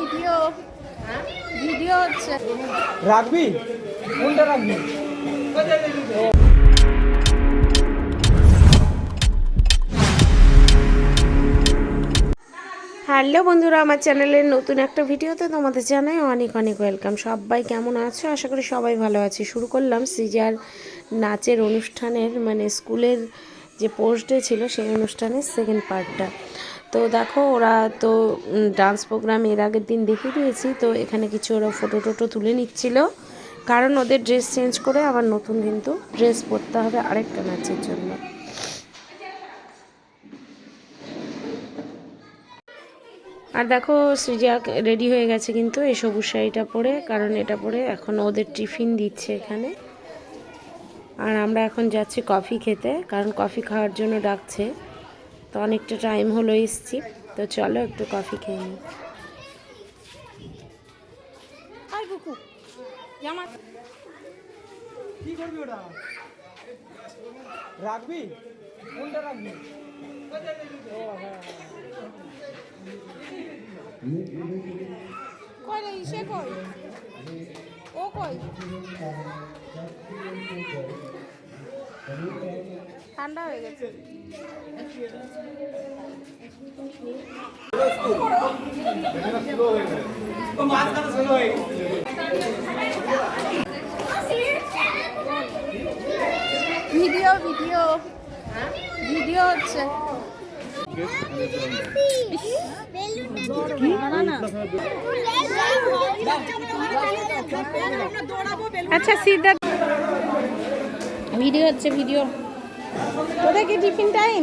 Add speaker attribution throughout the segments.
Speaker 1: Video. Video হচ্ছে।
Speaker 2: রাখবি? কোনটা রাখবি?
Speaker 1: হ্যালো বন্ধুরা আমার চ্যানেলের নতুন একটা ভিডিওতে তোমাদের জানাই অনেক অনেক ওয়েলকাম। সবাই কেমন আছো? আশা করি সবাই ভালো আছে। শুরু করলাম সিজার নাচের অনুষ্ঠানের মানে স্কুলের যে পোস্ট ডে ছিল সেই অনুষ্ঠানের সেকেন্ড পার্টটা তো দেখো, ওরা তো ডান্স প্রোগ্রাম এর আগের দিন দেখিয়ে দিয়েছি, তো এখানে কিছু ওরা ফটো টোটো তুলে নিচ্ছিল। কারণ ওদের ড্রেস চেঞ্জ করে আবার নতুন কিন্তু ড্রেস পরতে হবে আরেকটা নাচের জন্য। আর দেখো সৃজা রেডি হয়ে গেছে কিন্তু এই সবুজ শাড়িটা পরে, কারণ এটা পরে এখন ওদের টিফিন দিচ্ছে এখানে। আর আমরা এখন যাচ্ছি কফি খেতে, কারণ কফি খাওয়ার জন্য ডাকছে। তো অনেকটা টাইম হলো এসছি। তো চলো একটু কফি খেয়ে নিই।
Speaker 2: কি করবি ওটা? রাখবি? কোনটা রাখবি?
Speaker 1: কই রে ইসে কই? ও কই? ঠান্ডা হয়ে গেছে। Video video. ভিডিও হচ্ছে। আচ্ছা সিদ্ধা ভিডিও হচ্ছে ভিডিও। তোদের কি tiffin time?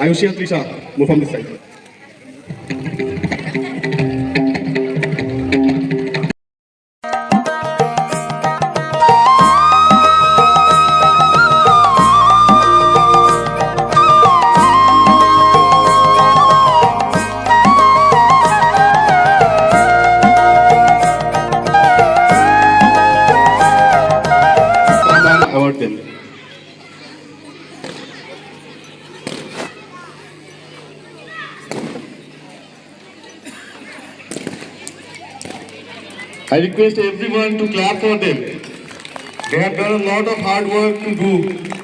Speaker 3: Ayushya Trisha Muhammad Sahib I request everyone to clap for them. They have done a lot of hard work to do.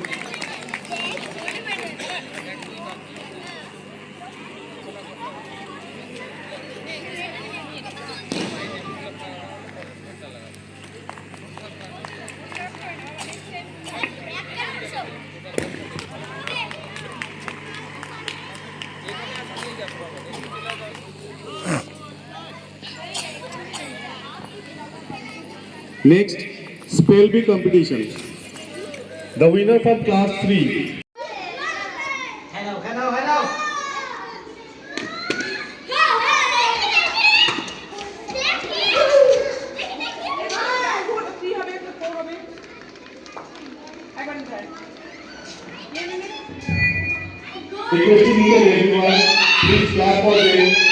Speaker 3: Next, spell bee competition. The winner from class 3 Requesting each and everyone, please clap for them.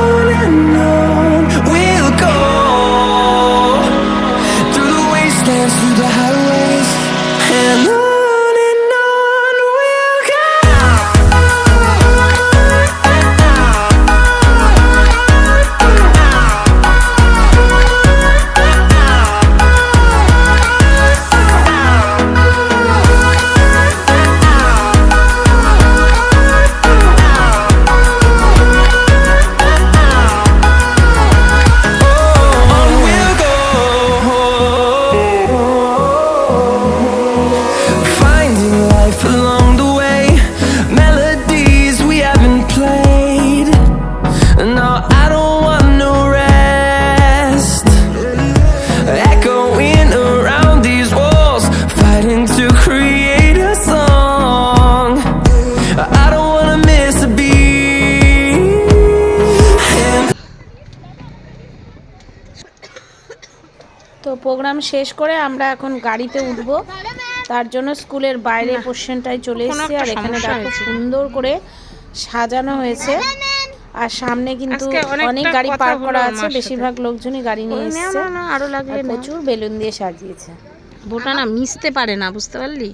Speaker 4: program শেষ করে আমরা এখন গাড়িতে উঠব। তার জন্য স্কুলের বাইরে পোর্শনটায় চলে এসেছি আর এখানে দেখো সুন্দর করে সাজানো হয়েছে। আর সামনে কিন্তু অনেক গাড়ি পার্ক করা আছে বেশিরভাগ লোকজনই গাড়ি নিয়ে এসেছে। আরও
Speaker 5: লাগলে
Speaker 4: প্রচুর বেলুন দিয়ে সাজিয়েছে।
Speaker 5: বোটা না মিশতে পারে না বুঝতে পারলি?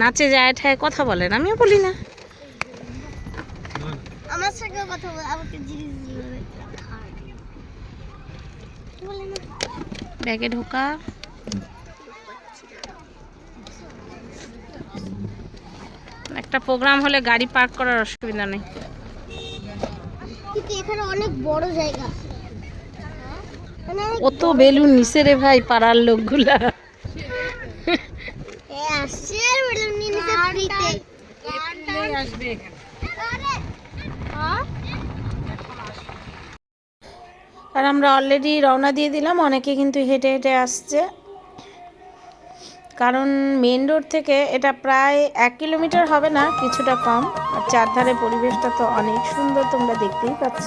Speaker 5: নাচে যায় ঠায় কথা বলে না আমিও বলি না।
Speaker 6: আমার সঙ্গে কথা বল আমাকে জিনিস বলে না।
Speaker 5: ব্যাগে ঢোকা। একটা প্রোগ্রাম হলে গাড়ি পার্ক করার অসুবিধা নেই।
Speaker 6: কিন্তু এখানে অনেক বড় জায়গা।
Speaker 5: অত বেলুন নিচে রে ভাই পাড়ার লোকগুলা।
Speaker 6: এ আসছে বেলুন নিতে। ফ্রিতে আসবে
Speaker 4: আর আমরা অলরেডি রওনা দিয়ে দিলাম, অনেকে কিন্তু হেঁটে হেঁটে আসছে। কারণ মেন রোড থেকে এটা প্রায় এক কিলোমিটার হবে না, কিছুটা কম। আর চারধারে পরিবেশটা তো অনেক সুন্দর, তোমরা দেখতেই পাচ্ছ।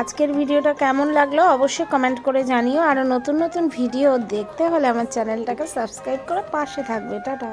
Speaker 4: আজকের ভিডিওটা কেমন লাগল অবশ্যই কমেন্ট করে জানিও। আরও নতুন নতুন ভিডিও দেখতে হলে আমার চ্যানেলটাকে সাবস্ক্রাইব করে পাশে থাকবে। টাটা।